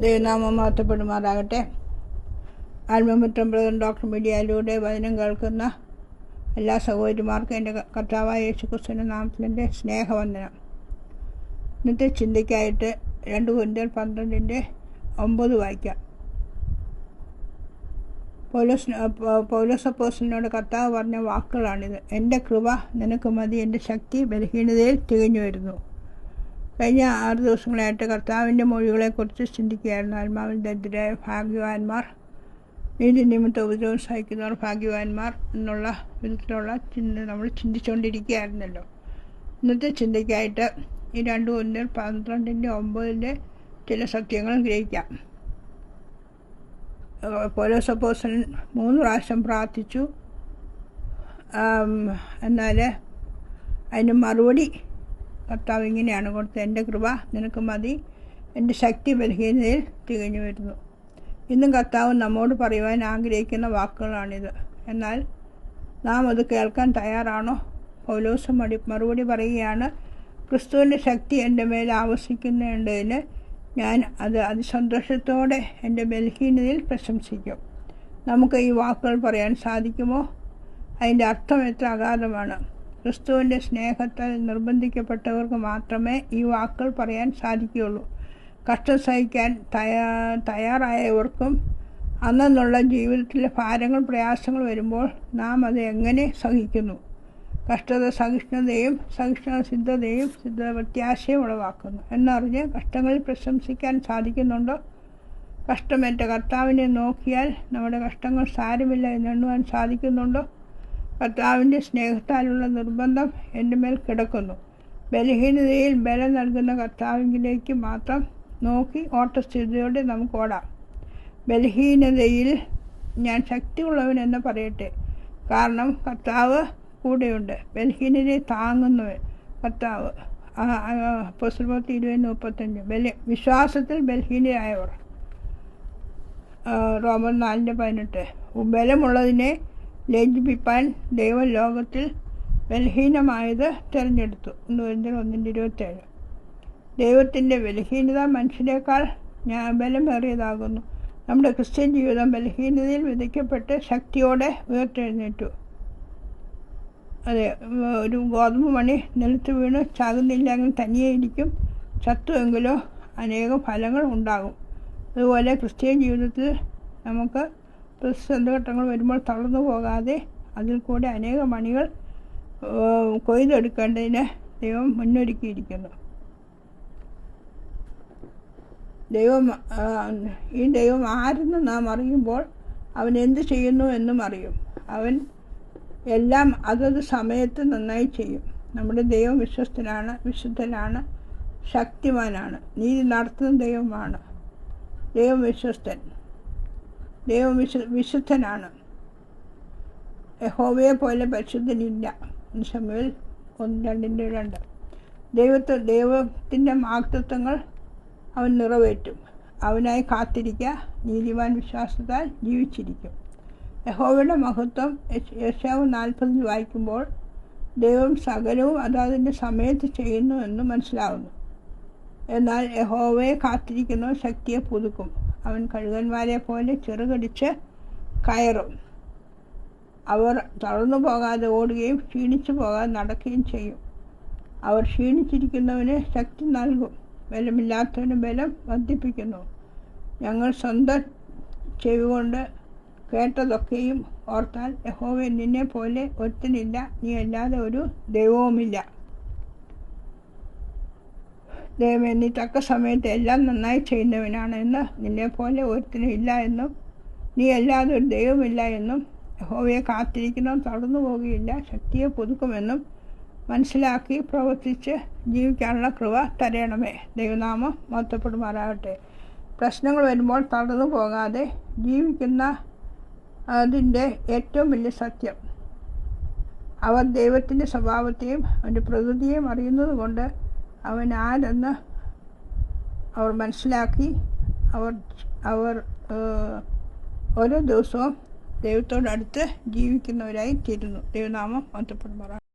ദൈവനാമം മാറ്റപ്പെടുമാറാകട്ടെ ആത്മമിത്രം brother doctor മീഡിയയിലൂടെ വചനം കേൾക്കുന്ന എല്ലാ സഹോദരിമാർക്കും എന്റെ കർത്താവായ യേശുക്രിസ്തുവിന്റെ നാമത്തിന്റെ സ്നേഹവന്ദനം. ഇന്നത്തെ ചിന്തയ്ക്കായിട്ട് രണ്ട് കുന്തൽ പന്ത്രണ്ടിന്റെ ഒമ്പത് വായിക്കാം. പൗലോസ് പൗലോസപ്പോസിനോട് കർത്താവ് പറഞ്ഞ വാക്കുകളാണിത്. എന്റെ കൃപ നിനക്ക് മതി എന്റെ ശക്തി ബലഹീനതയിൽ തികഞ്ഞു വരുന്നു കഴിഞ്ഞ ആറ് ദിവസങ്ങളായിട്ട് കർത്താവിന്റെ മൊഴികളെക്കുറിച്ച് ചിന്തിക്കുകയായിരുന്നു. ആത്മാവിൽ ദരിദ്രരായ ഭാഗ്യവാന്മാർ നീതി നിമിത്ത ഉപദ്രവം സഹിക്കുന്നവർ ഭാഗ്യവാന്മാർ എന്നുള്ള വിധത്തിലുള്ള ചിന്ത നമ്മൾ ചിന്തിച്ചുകൊണ്ടിരിക്കുകയായിരുന്നല്ലോ ഇന്നത്തെ ചിന്തയ്ക്കായിട്ട് ഈ രണ്ട് ഒന്നിൽ പന്ത്രണ്ടിന്റെ ഒമ്പതിന്റെ ചില സത്യങ്ങൾ ഗ്രഹിക്കാം. പോലോ സപ്പോസൻ മൂന്ന് പ്രാവശ്യം പ്രാർത്ഥിച്ചു. എന്നാൽ അതിന് മറുപടി കർത്താവ് ഇങ്ങനെയാണ് കൊടുത്തത്. എന്റെ കൃപ നിനക്ക് മതി. എന്റെ ശക്തി ബലഹീനതയിൽ തികഞ്ഞു വരുന്നു. ഇന്നും കർത്താവ് നമ്മോട് പറയുവാൻ ആഗ്രഹിക്കുന്ന വാക്കുകളാണിത്. എന്നാൽ നാം അത് കേൾക്കാൻ തയ്യാറാണോ? പൗലോസ് മടി മറുപടി പറയുകയാണ് ക്രിസ്തുവിന്റെ ശക്തി എന്റെ മേൽ ആവശ്യിക്കുന്നുണ്ടതിന് ഞാൻ അത് അതിസന്തോഷത്തോടെ എന്റെ ബലഹീനതയിൽ പ്രശംസിക്കും. നമുക്ക് ഈ വാക്കുകൾ പറയാൻ സാധിക്കുമോ? അതിന്റെ അർത്ഥം എത്ര അഗാധമാണ്. ക്രിസ്തുവിന്റെ സ്നേഹത്താൽ നിർബന്ധിക്കപ്പെട്ടവർക്ക് മാത്രമേ ഈ വാക്കുകൾ പറയാൻ സാധിക്കുകയുള്ളൂ. കഷ്ടം സഹിക്കാൻ തയ്യാ തയ്യാറായവർക്കും അന്നെന്നുള്ള ജീവിതത്തിലെ ഭാരങ്ങൾ പ്രയാസങ്ങൾ വരുമ്പോൾ നാം അത് എങ്ങനെ സഹിക്കുന്നു? കഷ്ടത സഹിഷ്ണുതയും സഹിഷ്ണു സിദ്ധതയും സിദ്ധ വ്യത്യാസയും ഉളവാക്കുന്നു. എന്നറിഞ്ഞ് കഷ്ടങ്ങളിൽ പ്രശംസിക്കാൻ സാധിക്കുന്നുണ്ടോ? കഷ്ടമേറ്റ കർത്താവിനെ നോക്കിയാൽ നമ്മുടെ കഷ്ടങ്ങൾ സാരമില്ല എന്നെണ്ണുവാൻ സാധിക്കുന്നുണ്ടോ? കർത്താവിന്റെ സ്നേഹത്താലുള്ള നിർബന്ധം എന്റെ മേൽ കിടക്കുന്നു. ബലഹീനതയിൽ ബലം നൽകുന്ന കർത്താവിലേക്ക് മാത്രം നോക്കി ഓട്ടസ്ഥിതിയോടെ നമുക്ക് ഓടാം. ബലഹീനതയിൽ ഞാൻ ശക്തിയുള്ളവനെന്ന് പറയട്ടെ. കാരണം കർത്താവ് കൂടെയുണ്ട്. ബലഹീനതയെ താങ്ങുന്നവൻ കർത്താവ്. പുസ്തകത്തി ഇരുപത് മുപ്പത്തഞ്ച്. ബല വിശ്വാസത്തിൽ ബലഹീനരായവർ. റോമൻ നാലിന്റെ പതിനെട്ട്. ബലമുള്ളതിനെ ലജ്ജിപ്പിപ്പാൻ ദൈവം ലോകത്തിൽ ബലഹീനമായത് തിരഞ്ഞെടുത്തു. എന്ന് പറഞ്ഞാൽ ഒന്നിന്റെ ഇരുപത്തേഴ്. ദൈവത്തിന്റെ ബലഹീനത മനുഷ്യനേക്കാൾ ഞാൻ ബലമേറിയതാകുന്നു. നമ്മുടെ ക്രിസ്ത്യൻ ജീവിതം ബലഹീനതയിൽ വിധിക്കപ്പെട്ട് ശക്തിയോടെ ഉയർത്തെഴുന്നേറ്റു. അതെ ഒരു ഗോതമ്പ് മണി നിലത്ത് വീണ് ചാകുന്നില്ലെങ്കിൽ തനിയെ ഇരിക്കും. ചത്തുവെങ്കിലോ അനേകം ഫലങ്ങൾ ഉണ്ടാകും. അതുപോലെ ക്രിസ്ത്യൻ ജീവിതത്തിൽ നമുക്ക് പ്രതിസന്ധി ഘട്ടങ്ങൾ വരുമ്പോൾ തളർന്നു പോകാതെ അതിൽ കൂടെ അനേക മണികൾ കൊയ്തെടുക്കേണ്ടതിന് ദൈവം മുന്നൊരുക്കിയിരിക്കുന്നു. ദൈവം ഈ ദൈവം ആരെന്ന് നാം അറിയുമ്പോൾ അവൻ എന്ത് ചെയ്യുന്നു എന്നും അറിയും. അവൻ എല്ലാം അതത് സമയത്ത് നന്നായി ചെയ്യും. നമ്മുടെ ദൈവം വിശ്വസ്തനാണ് വിശുദ്ധനാണ് ശക്തിമാനാണ് നീതി നടത്തുന്ന ദൈവമാണ്. ദൈവം വിശ്വസ്തൻ. ദൈവം വിശു വിശുദ്ധനാണ്. യഹോവയെ പോലെ പരിശുദ്ധനില്ല. സമയൽ ഒന്ന് രണ്ടിന്റെ രണ്ട്. ദൈവത്തെ ദൈവത്തിന്റെ മാതൃത്വങ്ങൾ അവൻ നിറവേറ്റും. അവനായി കാത്തിരിക്കുക നീതിമാൻ വിശ്വാസത്താൽ ജീവിച്ചിരിക്കും. യഹോവയുടെ മഹത്വം യശാവ് നാൽപ്പതിൽ വായിക്കുമ്പോൾ ദൈവം സകലവും അതതിന്റെ സമയത്ത് ചെയ്യുന്നു എന്ന് മനസ്സിലാവുന്നു. എന്നാൽ യഹോവയെ കാത്തിരിക്കുന്നവർ ശക്തിയെ പുതുക്കും. അവൻ കഴുകന്മാരെ പോലെ ചെറുകടിച്ച് കയറും. അവർ തളർന്നു പോകാതെ ഓടുകയും ക്ഷീണിച്ചു പോകാതെ നടക്കുകയും ചെയ്യും. അവർ ക്ഷീണിച്ചിരിക്കുന്നവന് ശക്തി നൽകും. ബലമില്ലാത്തവന് ബലം വർദ്ധിപ്പിക്കുന്നു. ഞങ്ങൾ സ്വന്തം ചെവി കൊണ്ട് കേട്ടതൊക്കെയും ഓർത്താൽ യഹോവ നിന്നെ പോലെ ഒരുത്തനില്ല. നീ അല്ലാതെ ഒരു ദൈവവുമില്ല. ദൈവമേ നീ തക്ക സമയത്ത് എല്ലാം നന്നായി ചെയ്യുന്നവനാണ് എന്ന് നിന്നെ പോലെ ഒരുത്തിനും ഇല്ല എന്നും നീ അല്ലാതെ ഒരു ദൈവമില്ല എന്നും യഹോവയെ കാത്തിരിക്കണം തളർന്നു പോവുകയില്ല ശക്തിയെ പുതുക്കുമെന്നും മനസ്സിലാക്കി പ്രവർത്തിച്ച് ജീവിക്കാനുള്ള കൃപ തരയണമേ ദൈവനാമം മഹത്വപ്പെടുമാറാകട്ടെ. പ്രശ്നങ്ങൾ വരുമ്പോൾ തളർന്നു പോകാതെ ജീവിക്കുന്ന അതിന്റെ ഏറ്റവും വലിയ സത്യം. അവർ ദൈവത്തിന്റെ സ്വഭാവത്തെയും അവന്റെ പ്രകൃതിയെയും അറിയുന്നത് കൊണ്ട് അവൻ ആരെന്ന് അവർ മനസ്സിലാക്കി. അവർ അവർ ഓരോ ദിവസവും ദൈവത്തോടടുത്ത് ജീവിക്കുന്നവരായി തീരുന്നു. ദൈവനാമം മഹത്വപ്പെടുമാറാണ്